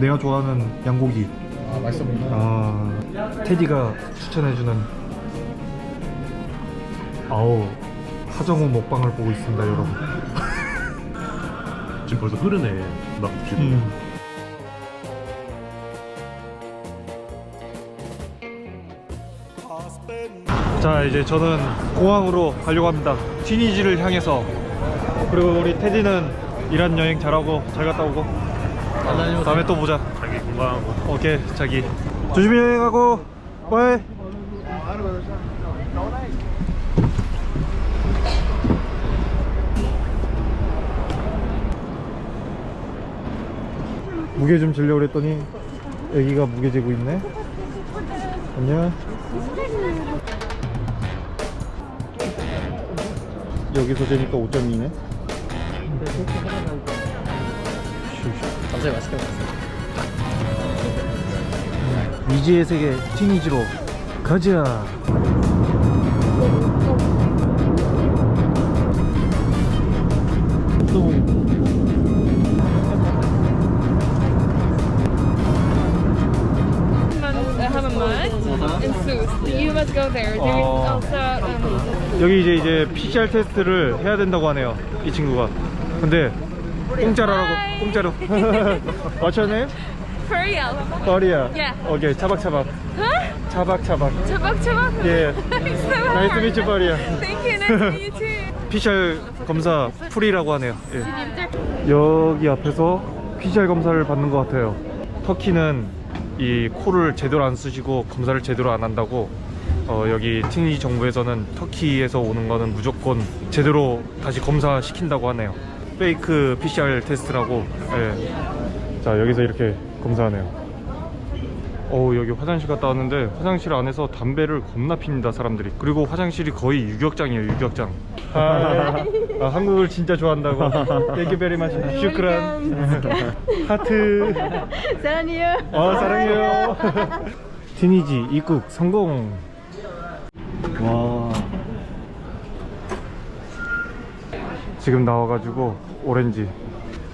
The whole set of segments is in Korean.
내가 좋아하는 양고기. 아 맛있어 보인다. 아, 테디가 추천해주는 아우 하정우 먹방을 보고 있습니다, 여러분. 지금 벌써 흐르네. 막 지금. 음. 자 이제 저는 공항으로 가려고 합니다 티니지를 향해서 그리고 우리 테디는 이란 여행 잘하고 잘 갔다 오고 다음에 또 보자. 자기 건강하고. 오케이 자기. 조심히 가고 바이. 무게 좀 재려고 그랬더니 애기가 무게 재고 있네. 안녕. 여기서 재니까 5.2네 갑자기 맛있게 먹었어. 미지의 세계 티니지로 가자. You must go there. Oh. also um, 여기 이제 이제 PCR 테스트를 해야 된다고 하네요 이 친구가 근데 공짜라고 Hi. 공짜로 What's your name? Korea. 거리야 Yeah. 오케이 차박차박 Huh? 차박차박 Chabak chabak. 예 Nice to meet you, 거리야 Thank you. Nice to meet you too. PCR 검사 풀이라고 하네요 예. 여기 앞에서 PCR 검사를 받는 것 같아요 터키는 이 코를 제대로 안 쓰시고 검사를 제대로 안 한다고 어, 여기 티니 정부에서는 터키에서 오는 거는 무조건 제대로 다시 검사시킨다고 하네요 페이크 PCR 테스트라고. 예. 자 여기서 이렇게 검사하네요. 어우 여기 화장실 갔다 왔는데 화장실 안에서 담배를 겁나 핍니다 사람들이. 그리고 화장실이 거의 유격장이에요 유격장. 아, 아, 한국을 진짜 좋아한다고. Thank you very much 슈크란. 하트. 사랑해요. 어 사랑해요. 티니지 입국 성공. 와. 지금 나와가지고 오렌지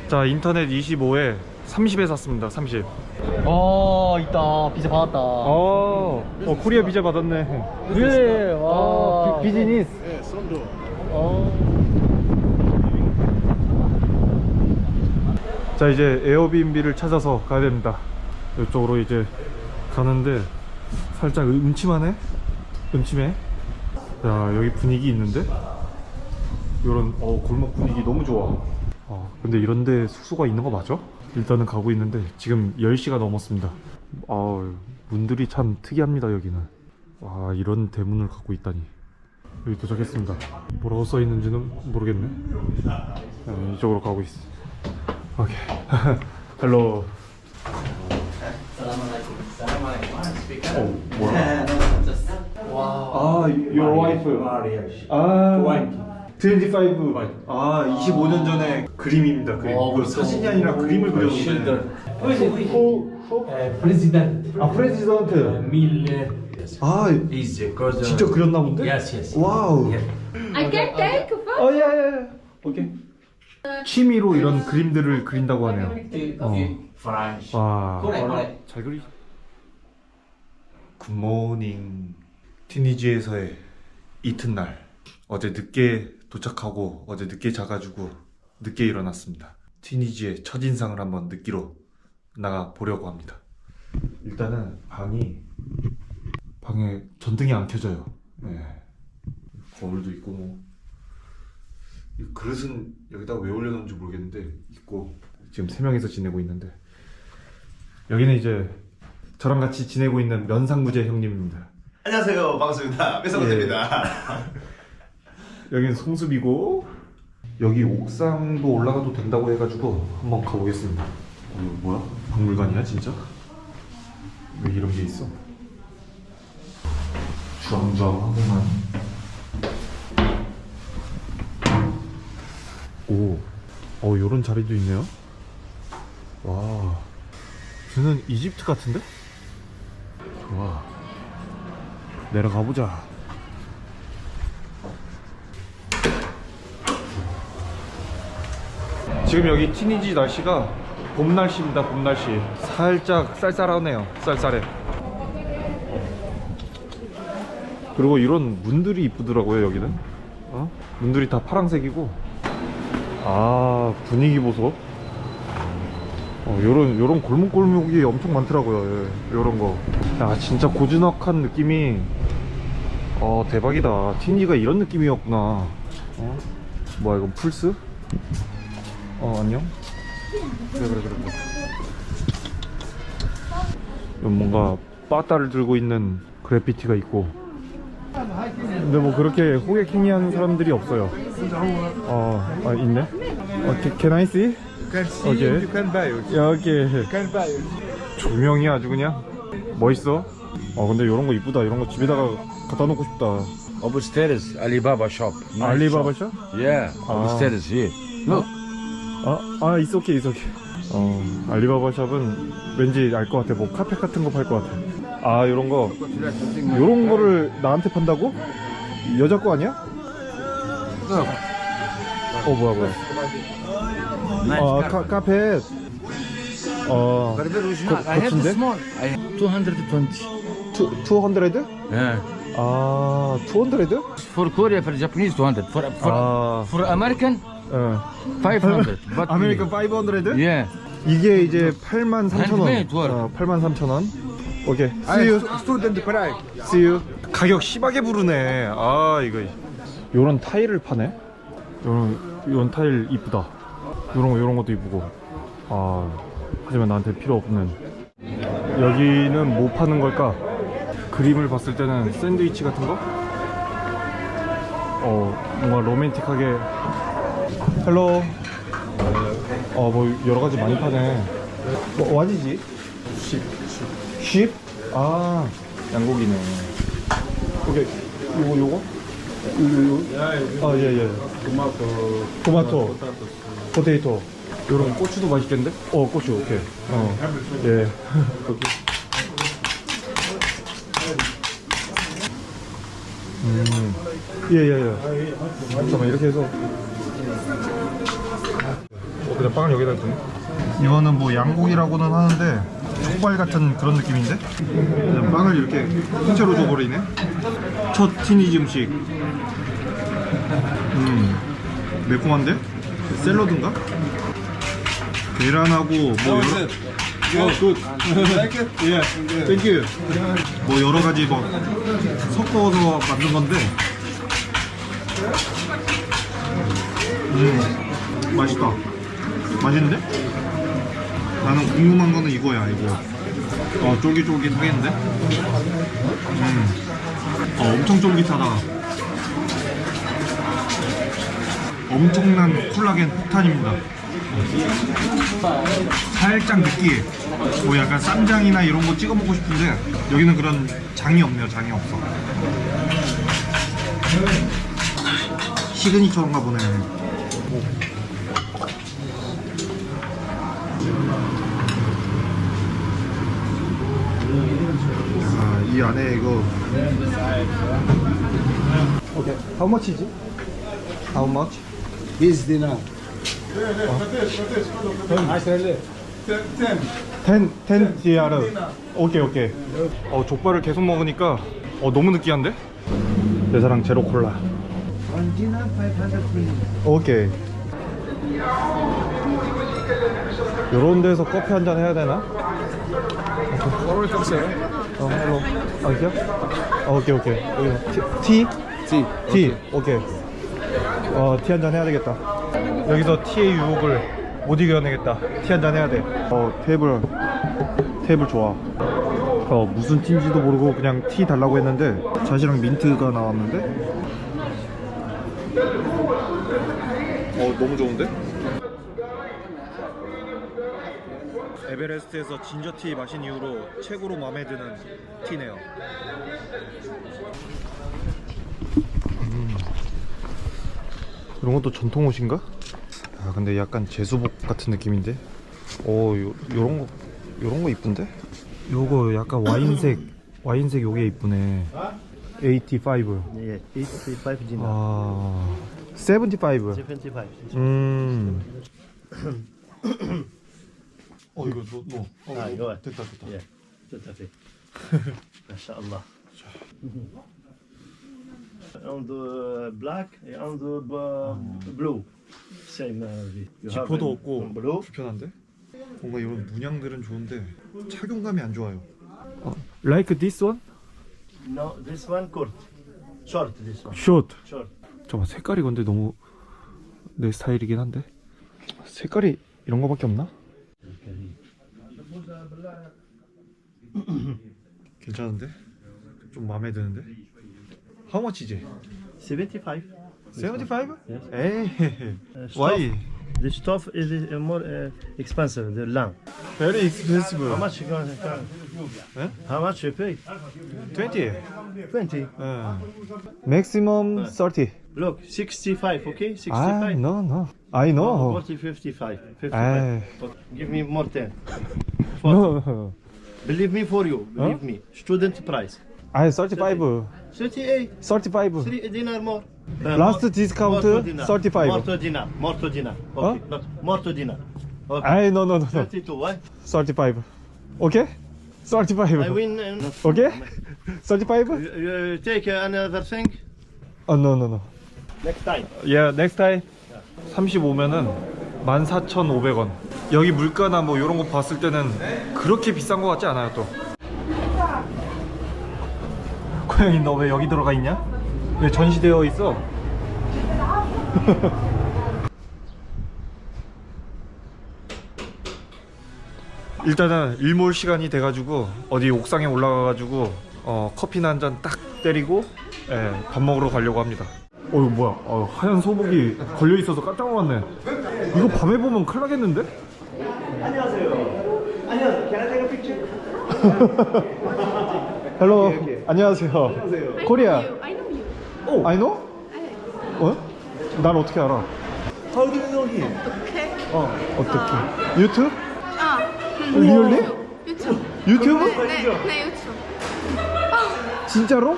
자 인터넷 25에 30에 샀습니다 30어 있다. 비자 받았다. 어, 어 코리아 비자 받았네. 그래. 와. 어, 비, 비즈니스. 네, 썬도. 어. 자 이제 에어비앤비를 찾아서 가야 됩니다. 이쪽으로 이제 가는데 살짝 음침하네. 음침해. 야 여기 분위기 있는데. 이런 어 골목 분위기 너무 좋아. 어 근데 이런데 숙소가 있는 거 맞아? 일단은 가고 있는데 지금 10시가 넘었습니다. 아 문들이 참 특이합니다 여기는. 와 이런 대문을 갖고 있다니. 여기 도착했습니다. 뭐라고 써 있는지는 모르겠네. 네, 이쪽으로 가고 있어. 오케이. 헬로. 어 뭐야? 아 your wife. 아 25. 아 25년 전에 그림입니다. 그림. 어, 이거 벌써. 사진이 아니라 그림을 그렸는데. 후, 후? President 아 프레지던트. Mille 아 is because 직접 그렸나 본데? Yes, yes. 와우. Yeah. I can take photo. 어, 예, 예. 오케이. 취미로 이런 그림들을 그린다고 하네요. 어. French. 와. Correct, correct. 잘 그리. 굿모닝. 티니지에서의 이튿날. 어제 늦게 도착하고 어제 늦게 자가지고 늦게 일어났습니다. 티니지의 첫인상을 한번 느끼러 나가 보려고 합니다. 일단은 방이 방에 전등이 안 켜져요. 네. 거울도 있고 뭐. 이 그릇은 여기다가 왜 올려놓은지 모르겠는데 있고 지금 세 명이서 지내고 있는데 여기는 이제 저랑 같이 지내고 있는 면상무제 형님입니다. 안녕하세요. 반갑습니다. 배성호입니다. 여기는 송수비고 여기 옥상도 올라가도 된다고 해가지고 한번 가보겠습니다. 어, 이거 뭐야? 박물관이야 진짜? 왜 이런 게 있어? 주황주황하구만. 오, 어 이런 자리도 있네요. 와, 저는 이집트 같은데? 좋아. 내려가 보자. 지금 여기 티니지 날씨가 봄 날씨입니다 봄 날씨. 살짝 쌀쌀하네요 쌀쌀해. 그리고 이런 문들이 이쁘더라고요 여기는. 어? 문들이 다 파란색이고. 아 분위기 보소. 어, 요런 요런 골목골목이 엄청 많더라고요 예, 요런 거야 진짜 고즈넉한 느낌이. 어 대박이다. 티니가 이런 느낌이었구나. 어? 뭐야 이거 풀스? 어 안녕 그래 그래 그래 그래 뭔가 빠따를 들고 있는 그래피티가 있고 근데 뭐 그렇게 호객행위 하는 사람들이 없어요 어 아, 있네 어, can, can I see? 오케이 오케이 조명이 아주 그냥 멋있어 어 근데 이런 거 이쁘다 이런 거 집에다가 갖다 놓고 싶다 Upstairs, Alibaba shop. Nice 알리바바 shop. 샵? Yeah, Ah. upstairs here. Look. 아, 아, 오케이, 있어, 오케이. 어, 알리바바 샵은 왠지 알 것 같아. 뭐 카페 같은 거 팔 것 같아. 아, 요런 거. 요런 거를 나한테 판다고? 여자 거 아니야? 어, 뭐야, 뭐야. 아, 카, 카페. 어. I have 220. 투, 200? Yeah. 아, 200? For Korea, for Japanese, 200. For for, 아, for American, 어. 500. But 아메리칸 500? Yeah. 이게 이제 8만 3천 원. Handmade work. 어, 8만 3천 원. 오케이. See you. Student price. See you. 가격 심하게 부르네. 아 이거. 요런 타일을 파네. 요런 요런 타일 이쁘다. 요런 거 요런 것도 이쁘고. 아 하지만 나한테 필요 없는. 여기는 뭐 파는 걸까? 그림을 봤을 때는 샌드위치 같은 거? 어 뭔가 로맨틱하게. 헬로. 어뭐 여러 가지 많이 파네. 뭐 와지지? 쉽. 쉽? 아 양고기네. 오케이. 요거 요거? 요거 요. 아 예예. 토마토. 토마토. 포테이토. 요런 고추도 맛있겠는데? 어 고추 오케이. 어 예. 오케이. 음. 예 예 예. 잠깐만 이렇게 해서. 어, 그냥 빵을 여기다 두네. 이거는 뭐 양고기라고는 하는데 족발 같은 그런 느낌인데 그냥 빵을 이렇게 통째로 줘버리네. 첫 티니지 음식. 음 매콤한데? 샐러드인가? 계란하고 뭐 여러 어, 굿. 예. 땡큐. 뭐 여러 가지 뭐 섞어서 만든 건데. 음. 맛있다. 맛있는데? 나는 궁금한 거는 이거야, 이거. 어, 쫄깃쫄깃하겠는데? 음. 어, 엄청 쫄깃하다. 엄청난 콜라겐 폭탄입니다. 살짝 느끼해. 뭐 약간 쌈장이나 이런 거 찍어 먹고 싶은데 여기는 그런 장이 없네요. 장이 없어. 시그니처인가 보네. 아, 이 안에 이거 오케이. How much is it? How much? This dinar. 10, 10 DR은 오케이 오케이 어 족발을 계속 먹으니까 어 너무 느끼한데? 내 사랑 제로 콜라 One dinar, 500 million. 오케이 요런 데서 커피 한 잔 해야 되나? 어, 헬로. 아, here? 어, 오케이, 오케이. 여기 티? 티? 티, 오케이. 어, 티 한 잔 해야 되겠다. 여기서 티의 유혹을 못 이겨내겠다. 티 한 잔 해야 돼. 어, 테이블, 테이블 좋아. 어, 무슨 티인지도 모르고 그냥 티 달라고 했는데, 자시랑 민트가 나왔는데, 어 너무 좋은데? 에베레스트에서 진저티 마신 이후로 최고로 마음에 드는 티네요. 이런 것도 전통 옷인가? 아 근데 약간 제수복 같은 느낌인데. 오 요, 요런 거 요런 거 이쁜데? 요거 약간 와인색 와인색 요게 이쁘네. 85. 예, 85 dinar. 아 75. 75. 음. 어 이거 너 너. 어, 아, 이거. 됐다 됐다. 예. À fait. MashaAllah. On the black and on the bu- blue. Same. uh, you have 지퍼도 in- 없고 blue. 불편한데? 뭔가 이런 문양들은 좋은데 착용감이 안 좋아요. Like this one? No, this one court. Short, this one. Short. Short. 잠깐 색깔이 근데 너무 내 스타일이긴 한데 색깔이 이런 거밖에 없나? 괜찮은데? 좀 마음에 드는데? How much is it? 75. 75? Yes. Hey. Uh, Why? The stuff is uh, more uh, expensive, the lamb. Very expensive. How much you going to huh? How much you pay? 20. 20. Uh, maximum ah. 30. Look, 65, okay? 65. Ah, no, no. I know. No, 40, 55. Ah. 55. Give me more 10. No. Believe me for you. Believe huh? me. Student price. I 35 38. 35 3 dinar more. Uh, Last more- discount, more dinar. 35. More dinar. More dinar. Okay. Not more dinar. Okay. I no no no no 32, why? 35 Okay? 35 I win. uh, Okay? 35? You, take uh, another thing Oh no no no next time. Yeah, next time 35면은 14,500원 여기 물가나 뭐 이런 거 봤을 때는 그렇게 비싼 거 같지 않아요 또 고양이 너 왜 여기 들어가 있냐? 왜 전시되어 있어? 일단은 일몰 시간이 돼가지고 어디 옥상에 올라가가지고 어, 커피나 한 잔 딱 때리고 예, 밥 먹으러 가려고 합니다. 어 이거 뭐야? 어, 하얀 소복이 걸려 있어서 깜짝 놀랐네. 이거 밤에 보면 큰일 나겠는데? 헬로 안녕하세요. 코리아. I know you. 오, I know? 어? 날 어떻게 알아? Okay. 어, 어떻게? 유튜브? 아, 리얼리? 유튜브. 유튜브? 네, 네 유튜브. 진짜로?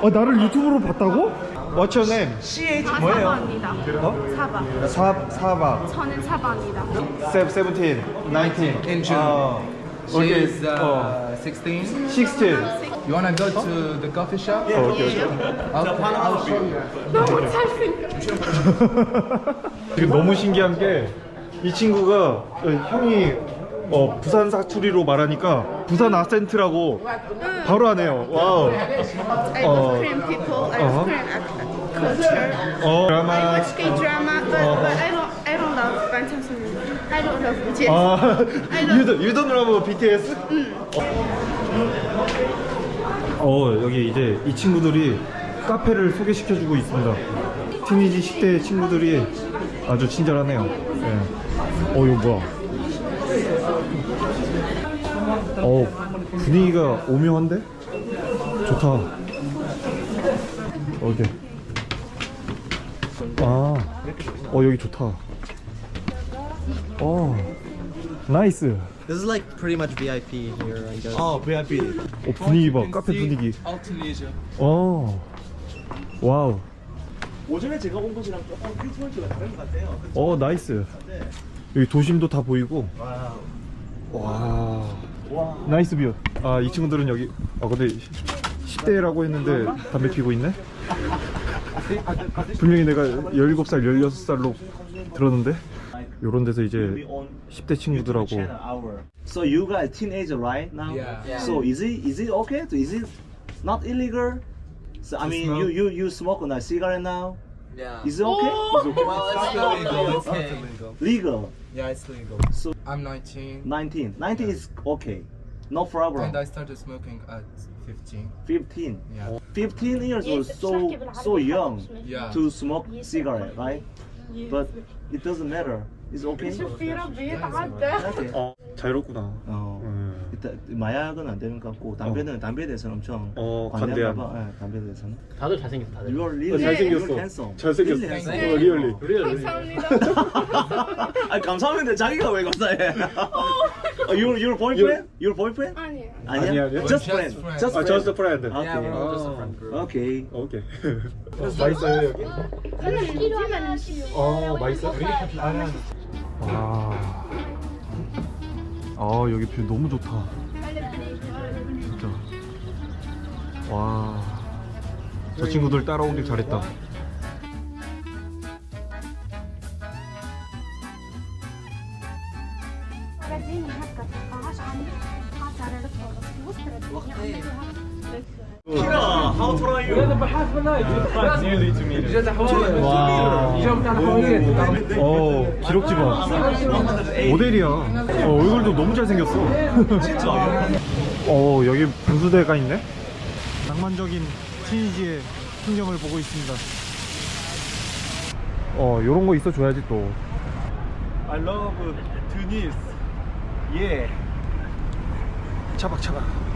어, 나를 유튜브로 봤다고? What's your name? 아, 사바입니다. 어? 사바. 사, 사바. 저는 사바입니다. 세, 17, 19. In June. 어. She's 어, uh, 16. 16. You wanna go to the coffee shop? 어, 오케이, 오케이. Okay, I'll show you. 너무 잘생겼어. 지금 너무 신기한 게 이 친구가 어, 형이 어, 부산 사투리로 말하니까 부산 아센트라고 바로 하네요. 와우. I 어. love Korean people. I Uh-huh. love Korean accent, culture. 어, I 드라마. watch K-drama, but, Uh-huh. but I don't I don't love Bangtan 아, you don't, you BTS? 어, 여기 이제 이 친구들이 카페를 소개시켜주고 있습니다. 티니지 10대 친구들이 아주 친절하네요. 예. 어, 이거 뭐야? 어, 분위기가 오묘한데? 좋다. 오케이. 아, 어, 여기 좋다. 어, 나이스. This is like pretty much VIP here, I guess. 어 분위기 봐. 카페 분위기. 어 와우. 오전에 제가 온 곳이랑 조금 뷰포인트가 다른 것 같아요. 어 나이스. 여기 도심도 다 보이고. 와 나이스 뷰 아 이 친구들은 여기 아 근데 10대라고 했는데 담배 피고 있네? 분명히 내가 17살 16살로 들었는데 요런 데서 이제 10대 친구들하고 So you guys teenager right now? Yeah. Yeah. So is it is it okay? To, is it not illegal? So I mean, you you you smoke a cigarette now? Yeah. Is it okay? It's okay. Well, it's not legal. It's okay. Legal. Yeah, it's legal. So I'm 19 19. 19 is okay. No problem. and I started smoking at 15. 15. Yeah. 15 years old, so so young Yeah. to smoke cigarette, right? But it doesn't matter. It's okay. Okay. 어 자유롭구나 어. 음. 일단 마약은 안 되는 것 같고 담배는 담배에 대해서는 엄청 어, 관대한. 봐. 네, 담배에 대해서는. 다들 잘생겼어, 다들. 어, really 잘생겼어 you're handsome. 잘생겼어 Really 어, handsome. 리얼리 감사합니다. 아니 감사합니다. 자기가 왜 감사해? 어, your your boyfriend? Your boyfriend? 아니에요. 아니야. 아니야, 아니야. Just Just friend. friend. Just 아 friend. 저스트 프렌드 Yeah, we're all just a 아. friend group. Okay. 오케이 어, 맛있어요 여기? 저는 필요하면 어 맛있어? 와. 아 여기 뷰 너무 좋다. 진짜. 와. 저 친구들 따라오길 잘했다. رديني هكا 어 기럭지 봐. 모델이야. 어, 얼굴도 너무 잘생겼어. 어 여기 분수대가 있네. 낭만적인 튀니지의 풍경을 보고 있습니다. 어 요런 거 있어 줘야지 또. I love Tunis. Yeah. 차박차박.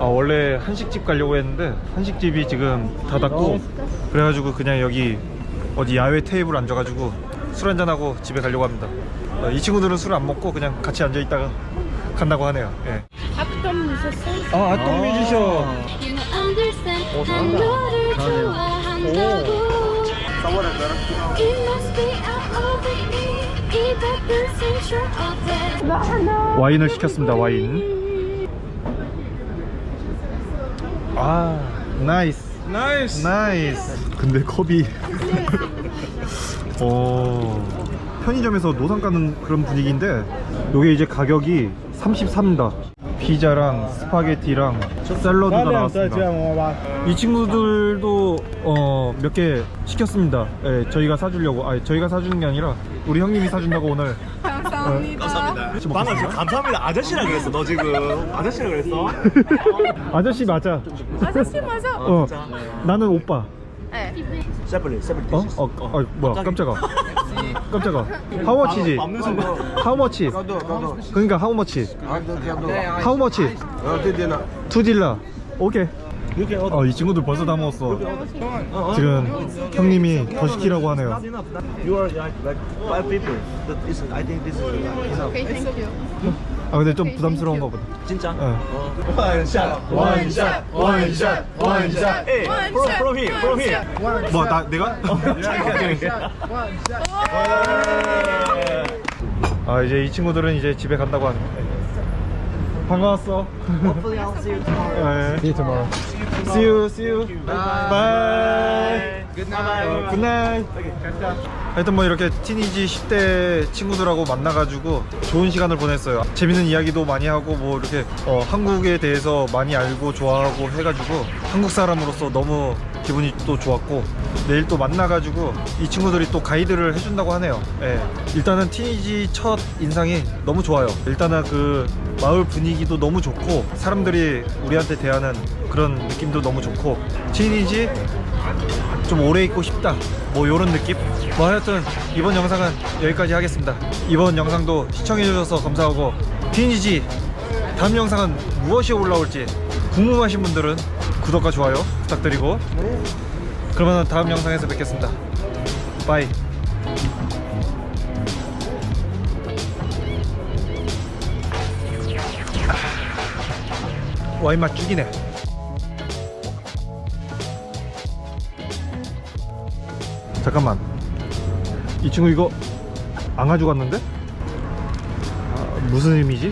아 원래 한식집 가려고 했는데 한식집이 지금 닫았고 그래가지고 그냥 여기 어디 야외 테이블 앉아가지고 술 한잔하고 집에 가려고 합니다. 어, 이 친구들은 술안 먹고 그냥 같이 앉아있다가 간다고 하네요. 예. Acton musician. 아 아동 뮤지션. You understand 난 너를 좋아한다고. It must be out of me 이 바쁜 생쇼 어때? 와인을 시켰습니다 와인 아 나이스 나이스 나이스 근데 컵이 어 편의점에서 노상 가는 그런 분위기인데 요게 이제 가격이 33다. 피자랑 스파게티랑 샐러드가 나왔습니다. 이 친구들도 어, 몇 개 시켰습니다. 예, 저희가 사주려고. 아 저희가 사주는 게 아니라 우리 형님이 사준다고 오늘 감사합니다. 방금 지금 감사합니다. 아저씨라 그랬어 너 지금. 아저씨라 그랬어? 아저씨 맞아. 아저씨 맞아. 어 나는 오빠. 네. 세플리 세플리 어? 어? 어 뭐야 깜짝아. 깜짝아. 하우머치지 맞는 순간. 하우머치 그러니까 하우머치 하우머치 투딜라 오케이 어, 이 친구들 벌써 다 먹었어 지금 형님이 더 시키라고 하네요 You are like, like five people That is, I think this is enough Okay, thank you. 아 근데 좀 부담스러운가 보다 진짜? 어. 원샷 원샷 원샷 원샷 에이 from, from here from here 뭐나 내가? 아 이제 이 친구들은 이제 집에 간다고 하네 반가웠어 Hopefully I'll see you tomorrow. See you tomorrow. See you, see you. Bye. Good night. Good night. 하여튼 뭐 이렇게 티니지 10대 친구들하고 만나가지고 좋은 시간을 보냈어요. 재밌는 이야기도 많이 하고 뭐 이렇게 어, 한국에 대해서 많이 알고 좋아하고 해가지고 한국 사람으로서 너무 기분이 또 좋았고 내일 또 만나가지고 이 친구들이 또 가이드를 해준다고 하네요. 예. 일단은 티니지 첫 인상이 너무 좋아요. 일단은 그 마을 분위기도 너무 좋고 사람들이 우리한테 대하는 그런 느낌도 너무 좋고 티니지 좀 오래 있고 싶다. 뭐 요런 느낌? 뭐 하여튼 이번 영상은 여기까지 하겠습니다. 이번 영상도 시청해 주셔서 감사하고 티니지 다음 영상은 무엇이 올라올지 궁금하신 분들은 구독과 좋아요 부탁드리고 그러면 다음 영상에서 뵙겠습니다. 바이. 와인 맛 죽이네 잠깐만 이 친구 이거 안 가지고 왔는데? 아, 무슨 의미지?